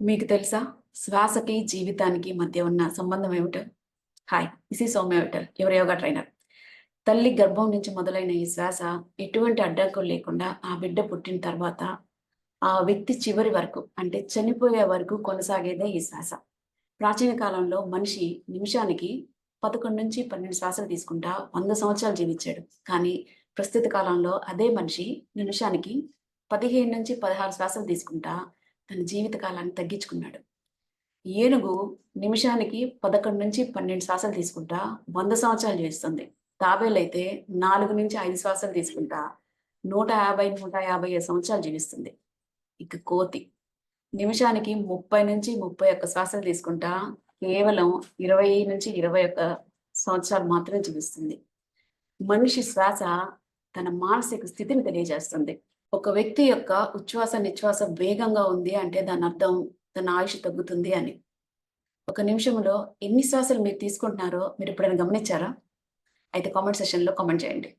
మీకు తెలుసా? శ్వాసకి జీవితానికి మధ్య ఉన్న సంబంధం ఏమిటో? హాయ్ ఇసి సౌమ్య విఠల్ ఎవరి యోగా ట్రైనర్ తల్లి గర్భం నుంచి మొదలైన ఈ శ్వాస ఎటువంటి అడ్డంకులు లేకుండా ఆ బిడ్డ పుట్టిన తర్వాత ఆ వ్యక్తి చివరి వరకు అంటే చనిపోయే వరకు కొనసాగేదే ఈ శ్వాస. ప్రాచీన కాలంలో మనిషి నిమిషానికి పదకొండు నుంచి పన్నెండు శ్వాసలు తీసుకుంటా వంద సంవత్సరాలు జీవించాడు. కానీ ప్రస్తుత కాలంలో అదే మనిషి నిమిషానికి పదిహేను నుంచి పదహారు శ్వాసలు తీసుకుంటా తన జీవిత కాలాన్ని తగ్గించుకున్నాడు. ఏనుగు నిమిషానికి పదకొండు నుంచి పన్నెండు శ్వాసలు తీసుకుంటా వంద సంవత్సరాలు జీవిస్తుంది తాబేలు అయితే నాలుగు నుంచి ఐదు శ్వాసలు తీసుకుంటా నూట యాభై నూట యాభై ఐదు సంవత్సరాలు జీవిస్తుంది. ఇక కోతి నిమిషానికి ముప్పై నుంచి ముప్పై ఒక్క శ్వాసలు తీసుకుంటా కేవలం ఇరవై నుంచి ఇరవై ఒక్క సంవత్సరాలు మాత్రమే జీవిస్తుంది. మనిషి శ్వాస తన మానసిక స్థితిని తెలియజేస్తుంది. ఒక వ్యక్తి యొక్క ఉచ్ఛ్వాస నిశ్వాస వేగంగా ఉంది అంటే దాని అర్థం తన ఆయుష్ తగ్గుతుంది అని. ఒక నిమిషంలో ఎన్ని శ్వాసలు మీరు తీసుకుంటున్నారో మీరు ఎప్పుడైనా గమనించారా? అయితే కామెంట్ సెషన్లో కామెంట్ చేయండి.